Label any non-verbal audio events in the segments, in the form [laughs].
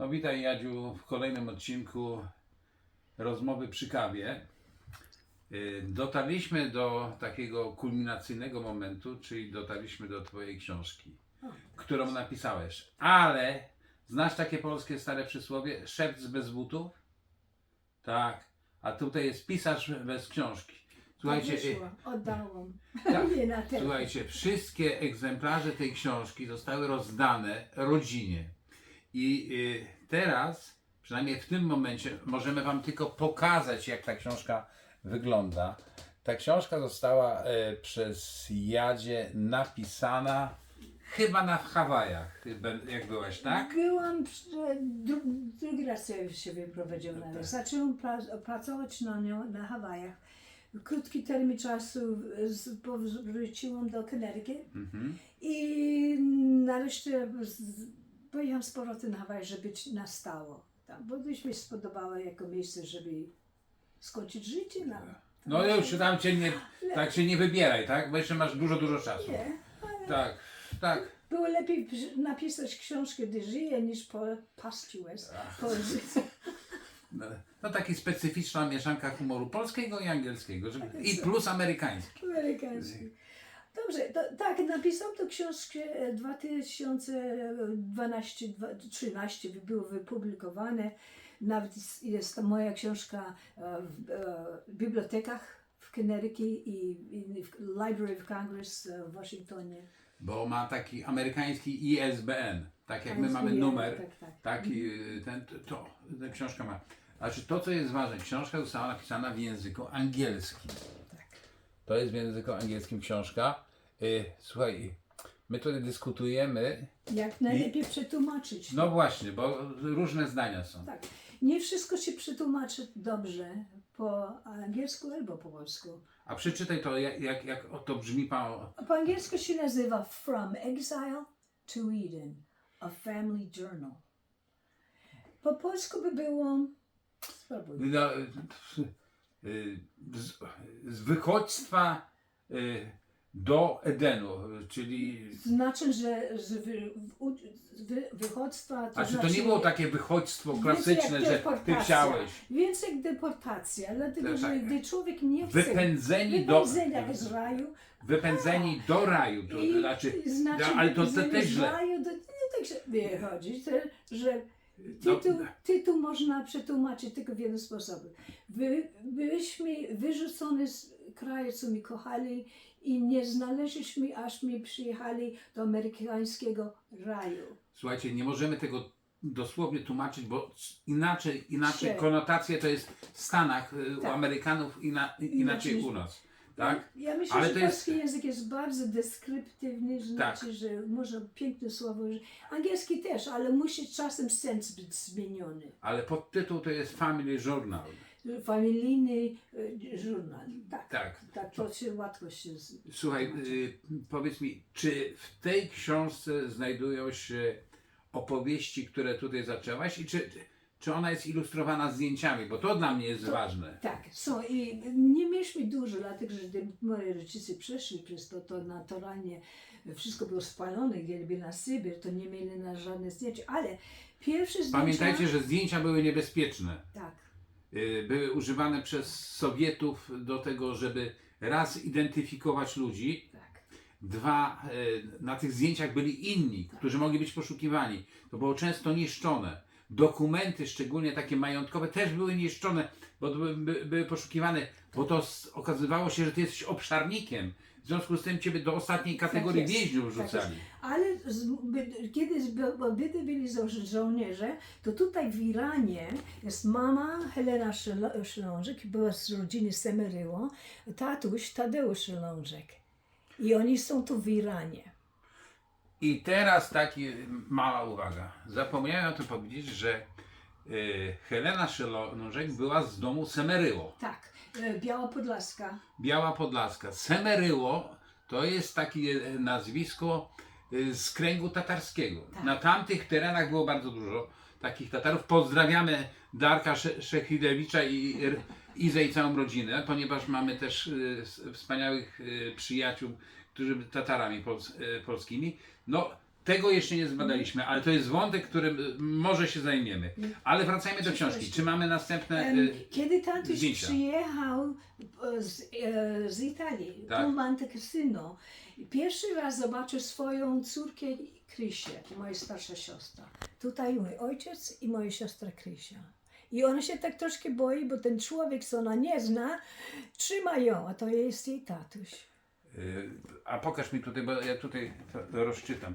No witaj Jadziu w kolejnym odcinku rozmowy przy kawie. Y, Dotarliśmy do takiego kulminacyjnego momentu, czyli dotarliśmy do Twojej książki, którą napisałeś. Ale znasz takie polskie stare przysłowie? Szewc bez butów? Tak. A tutaj jest pisarz bez książki. Słuchajcie, [laughs] Tak y. Oddałam. Tak. Słuchajcie, wszystkie egzemplarze tej książki zostały rozdane rodzinie. I y, teraz, przynajmniej w tym momencie, możemy Wam tylko pokazać, jak ta książka wygląda. Ta książka została y, przez Jadzie napisana chyba na Hawajach, y, jak byłaś, tak? Byłam, dru, drugi raz się wyprowadziłam, ale zaczęłam pra, pracować na nią na Hawajach. Krótki termin czasu z, powróciłam do Connecticut Mhm. i nareszcie pojechałam z powrotem na Hawaje, żeby być na stało. Tam, bo już mi się spodobało jako miejsce, żeby skończyć życie. Na, No już tam cię nie, tak się nie wybieraj, tak? Bo jeszcze masz dużo, dużo czasu. Nie, ale Tak, tak. było lepiej przy- napisać książkę, gdy żyję, niż po past US. Po, [laughs] No, no taki specyficzna mieszanka humoru polskiego i angielskiego, żeby, i plus amerykański. Amerykański. Dobrze, to, tak, napisałam tę książkę e, 2012-2013, było wypublikowane. Nawet jest- to moja książka e, w, e, w bibliotekach w Connecticut i, i w Library of Congress e, w Waszyngtonie. Bo ma taki amerykański ISBN, tak jak my mamy numer, tak, tak. taki ten, to, to, ta książka ma. Znaczy to, co jest ważne, książka została napisana w języku angielskim. To jest w języku angielskim książka. Y, Słuchaj, my tutaj dyskutujemy, Jak najlepiej przetłumaczyć. no właśnie, bo różne zdania są. Tak. Nie wszystko się przetłumaczy dobrze po angielsku albo po polsku. A przeczytaj to, jak, jak, jak to brzmi pan. Po angielsku się nazywa From Exile to Eden, a Family Journal. Po polsku by było... Spróbuj. No, z, z wychodźstwa y, do Edenu, czyli. Znaczy, że z wy, wy, wychodztwa... To Znaczy, to znaczy nie było takie wychodztwo więcej klasyczne, że ty chciałeś. Więcej jak deportacja, dlatego Tak, że tak. gdy człowiek nie chce Wypędzeni do. z raju, Wypędzeni do raju. To I, znaczy. znaczy, no, ale to, to też źle. raju do, nie tak się wychodzi, to, No, tytuł, tytuł można przetłumaczyć tylko w jeden sposób. Wy, byliśmy wyrzuconi z kraju, co mi kochali i nie znaleźliśmy, aż mi przyjechali do amerykańskiego raju. Słuchajcie, nie możemy tego dosłownie tłumaczyć, bo inaczej, inaczej Się. konotacje to jest w Stanach, y, u Tak. Amerykanów, ina, inaczej Inaczej. u nas. Tak? Ja myślę, Ale że to jest- Tak. polski język jest bardzo deskryptywny, znaczy, że może piękne słowo. Że... Angielski też, ale musi czasem sens być zmieniony. Ale podtytuł to jest Family Journal. Familijny e, żurnal. Tak, Tak. tak to się łatwo się. Słuchaj, y, powiedz mi, czy w tej książce znajdują się opowieści, które tutaj zaczęłaś i czy, czy ona jest ilustrowana zdjęciami, bo to dla mnie jest To- ważne. Tak, są i nie mieliśmy dużo, dlatego że gdy moi rodzice przeszli przez to, to naturalnie wszystko było spalone, byli na Sybir, to nie mieli na żadne zdjęcia, ale pierwsze zdjęcia... Pamiętajcie, że zdjęcia były niebezpieczne. Tak, Y, Były używane przez Sowietów do tego, żeby raz identyfikować ludzi, tak. Dwa, e, na tych zdjęciach byli inni, którzy mogli być poszukiwani. To było często niszczone. Dokumenty, szczególnie takie majątkowe, też były niszczone, bo były, by, były poszukiwane, bo to okazywało się, że ty jesteś obszarnikiem. W związku z tym ciebie do ostatniej kategorii jest, więźniów tak rzucali. Ale z, by, kiedy byli żo- żołnierze, to tutaj w Iranie jest mama Helena Szylążek, była z rodziny Semeryło, tatuś Tadeusz Szylążek. I oni są tu w Iranie. I teraz taki mała uwaga. Zapomniałem o tym powiedzieć, że e, Helena Szylonożek była z domu Semeryło. Tak, e, Biała Podlaska. Biała Podlaska. Semeryło to jest takie e, nazwisko e, z kręgu tatarskiego. Tak. Na tamtych terenach było bardzo dużo takich Tatarów. Pozdrawiamy Darka Sze- Szechidewicza i Izę i całą rodzinę, ponieważ mamy też s- wspaniałych e, przyjaciół, którzy byli Tatarami pols- e, polskimi. No, Tego jeszcze nie zbadaliśmy, ale to jest wątek, którym y, może się zajmiemy. Ale wracajmy do książki. Czy mamy następne... Y, Kiedy tatuś zdjęcia. przyjechał e, z, e, z Italii, Tak. do Monte Cassino, pierwszy raz zobaczył swoją córkę Krysię, moja starsza siostra. Tutaj mój ojciec i moja siostra Krysia. I ona się tak troszkę boi, bo ten człowiek, co ona nie zna, trzyma ją, a to jest jej tatuś. y, A pokaż mi tutaj, bo ja tutaj to, to rozczytam.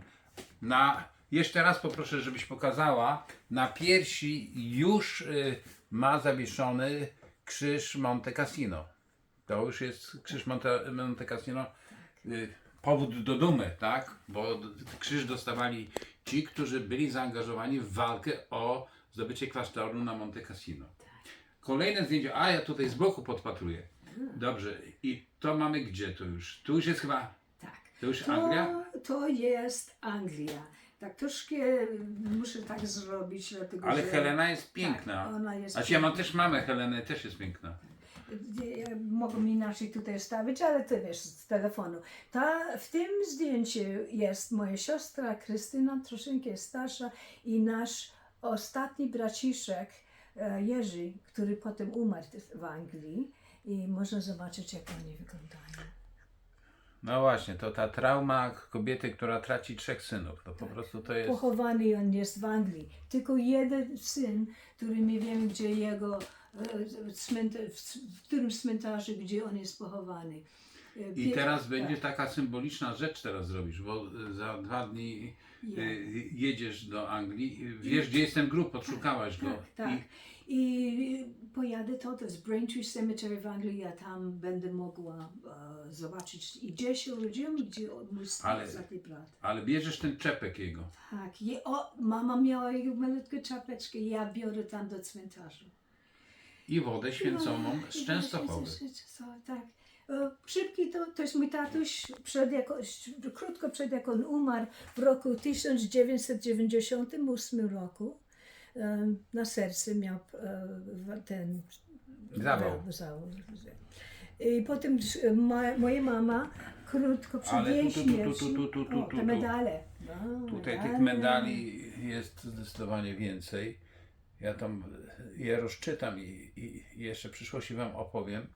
Na, jeszcze raz poproszę, żebyś pokazała. Na piersi już y, ma zawieszony krzyż Monte Cassino. To już jest krzyż Monte, Monte Cassino. Y, powód do dumy, tak? Bo krzyż dostawali ci, którzy byli zaangażowani w walkę o zdobycie klasztoru na Monte Cassino. Kolejne zdjęcie, a ja tutaj z boku podpatruję. Dobrze, i to mamy gdzie to już? Tu już jest chyba, Tak. to już Anglia? To, to jest Anglia. Tak troszkę muszę tak zrobić, dlatego Ale że... Helena jest piękna. Tak, ona jest Znaczy ja mam też mamę Helenę, też jest piękna. Nie, Mogą inaczej tutaj stawić, ale ty wiesz, z telefonu. Ta, w tym zdjęciu jest moja siostra Krystyna, troszeczkę starsza i nasz ostatni braciszek e, Jerzy, który potem umarł w Anglii i można zobaczyć, jak oni wyglądają. No właśnie, to ta trauma kobiety, która traci trzech synów. To po prostu to jest... Pochowany on jest w Anglii. Tylko jeden syn, który nie wiem, gdzie jego, e, w, którym cmentarzu, gdzie on jest pochowany. E, I teraz tak. będzie taka symboliczna rzecz teraz zrobisz, bo za dwa dni. Y, jedziesz do Anglii. y, Wiesz, gdzie jest ten grób, odszukałaś go. Tak, tak. I pojadę to, to jest Braintree Cemetery w Anglii, ja tam będę mogła e, zobaczyć i gdzie się urodziłem, i gdzie mój starszy brat. Ale bierzesz ten czepek jego. Tak, je, o, mama miała jego malutką czapeczkę, ja biorę tam do cmentarza. I wodę święconą z i Częstochowy. właśnie, Częstochowy, Tak. E, Szybki to, to jest mój tatuś, przed jako, krótko przed jak on umarł w roku 1998 roku. e, Na serce miał e, ten Zawał. zawał. I potem e, moja mama krótko tu, te medale. O, Tutaj tych medale. medali jest zdecydowanie więcej. Ja tam je rozczytam i, i jeszcze w przyszłości Wam opowiem.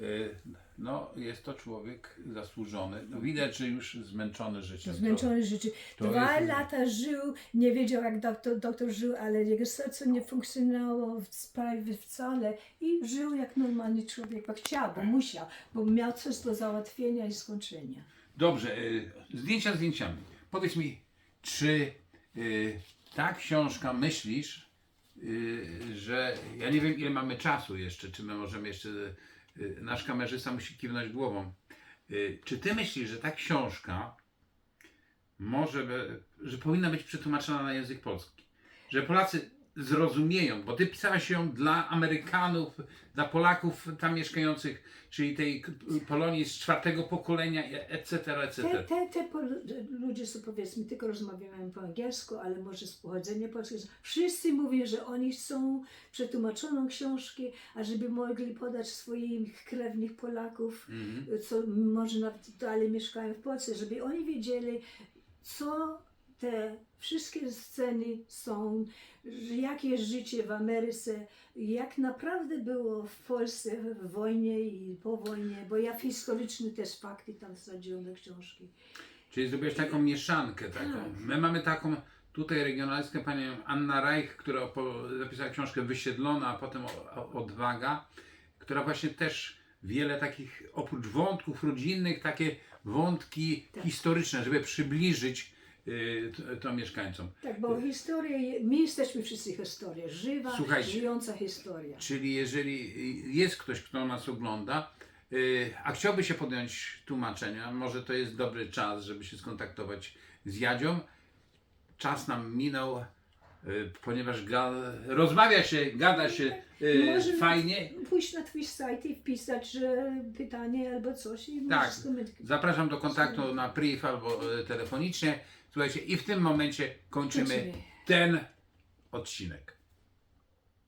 Y, No, jest to człowiek zasłużony. No, widać, że już zmęczony życiem. Zmęczony życiem. Dwa jest- lata żył, nie wiedział jak doktor, doktor żył, ale jego serce nie funkcjonowało prawie wcale i żył jak normalny człowiek, bo chciał, bo musiał, bo miał coś do załatwienia i skończenia. Dobrze, y, zdjęcia zdjęciami. Powiedz mi, czy y, ta książka myślisz, że ja nie wiem ile mamy czasu jeszcze, czy my możemy jeszcze, nasz kamerzysta musi kiwnąć głową. Y, czy ty myślisz, że ta książka może, że powinna być przetłumaczona na język polski? Że Polacy zrozumieją, bo ty pisałaś ją dla Amerykanów, dla Polaków tam mieszkających, czyli tej Polonii z czwartego pokolenia, etc., etc. Te, te, te ludzie, co powiedzmy, tylko rozmawiają po angielsku, ale może z pochodzenia polskiego, wszyscy mówią, że oni chcą przetłumaczoną książkę, a żeby mogli podać swoich krewnych Polaków, Mhm. co może nawet dalej mieszkają w Polsce, żeby oni wiedzieli, co te wszystkie sceny są, jakie jest życie w Ameryce, jak naprawdę było w Polsce w wojnie i po wojnie, bo ja historyczne też fakty tam wsadziłam do książki. Czyli zrobiłeś taką mieszankę taką. Tak. My mamy taką tutaj regionalistkę panią Anna Reich, która zapisała książkę Wysiedlona, a potem Odwaga, która właśnie też wiele takich, oprócz wątków rodzinnych, takie wątki Tak. historyczne, żeby przybliżyć to, to mieszkańcom. Tak, bo historia, my jesteśmy wszyscy historia, żywa, Słuchajcie. żyjąca historia. Czyli jeżeli jest ktoś, kto nas ogląda, y, a chciałby się podjąć tłumaczenia, może to jest dobry czas, żeby się skontaktować z Jadzią. Czas nam minął, y, ponieważ rozmawia się, gada się y, Może- fajnie. Pójść na twój site i wpisać, że pytanie albo coś i Tak. Zapraszam do kontaktu na priv albo y, telefonicznie. Słuchajcie, i w tym momencie kończymy Kończymy. ten odcinek.